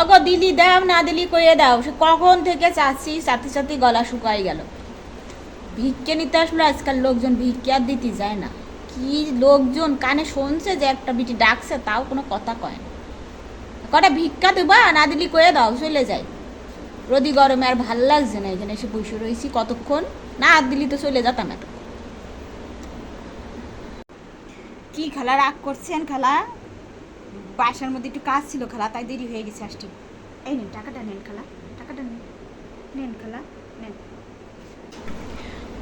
অগো, দিলি দাও, না দিলি কইয়ে দাও। সে কখন থেকে চাচ্ছি সাথে সাথে গলা শুকাই গেল। ভিক্ষে নিতে আসলো, আজকাল লোকজন ভিক্ষে আর দিতে যায় না। কি লোকজন কানে শুনছে যে একটা বিটি ডাকছে, তাও কোনো কথা কয় না। কটা ভিক্ষা দেবা, না দিলি কয়ে দাও, চলে যায় রোদি গরমে আর ভালো লাগছে না, এখানে এসে বসে রয়েছি কতক্ষণ? না আর দিলি তো চলে যেতাম এত কি খালা, রাগ করছেন খালা? বাসার মধ্যে একটু কাজ ছিল খালা তাই দেরি হয়ে গেছে আসছি এই নিন টাকাটা নেন খালা টাকাটা নেন নেন খালা নেন।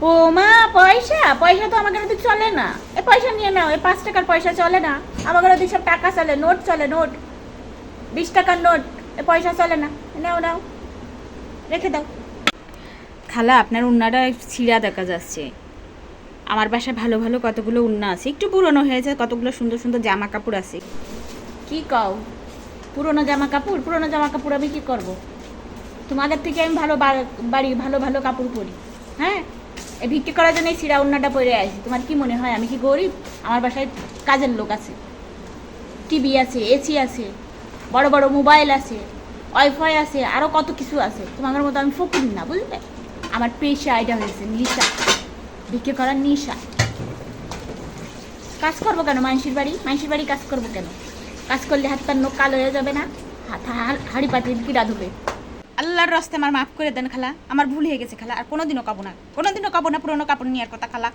ও মা পয়সা? পয়সা তো আমাদের ওদিক চলে না। এ পয়সা নিয়ে নাও এ পাঁচ টাকার পয়সা চলে না। আমাদের ওদিক সব টাকা চলে নোট চলে নোট। বিশ টাকার নোট এ পয়সা চলে না। নাও নাও। রেখে দাও। খালা আপনার উন্নাটা ছিঁড়া দেখা যাচ্ছে। আমার বাসায় ভালো ভালো কতগুলো উন্না আছে। একটু পুরনো হয়েছে কতগুলো সুন্দর সুন্দর জামা কাপড় আছে। কি কও? পুরনো জামা কাপড়? পুরনো জামা কাপড় আমি কি করব? তোমাদের থেকে আমি ভালো বাড়ি ভালো ভালো কাপড় পরি হ্যাঁ? এই ভিক্ষে করার জন্য এই সিরা উন্নাটা পরে আসি। তোমার কি মনে হয়? আমি কি গরিব? আমার বাসায় কাজের লোক আছে। টিভি আছে, এসি আছে, বড় বড় মোবাইল আছে, ওয়াইফাই আছে আরও কত কিছু আছে। তোমাদের মতো আমি ফকির না, বুঝলে? আমার পেশা এটা হয়েছে নিশা। ভিক্ষে করার নিশা। কাজ করব কেন? মানসির বাড়ি? মানসির বাড়ি কাজ করব কেন? কাজ করলে হাত পার নখ কালো হয়ে যাবে না? হাত হাড়ি পাতি কিরা ধুবে। আল্লাহর রাস্তে আমার মাফ করে দেন খালা। আমার ভুল হয়ে গেছে খালা, আর কোনোদিনও কাবো না। কোনোদিনও কাবো না, পুরোনো কাপড় নেওয়ার কথা খালা।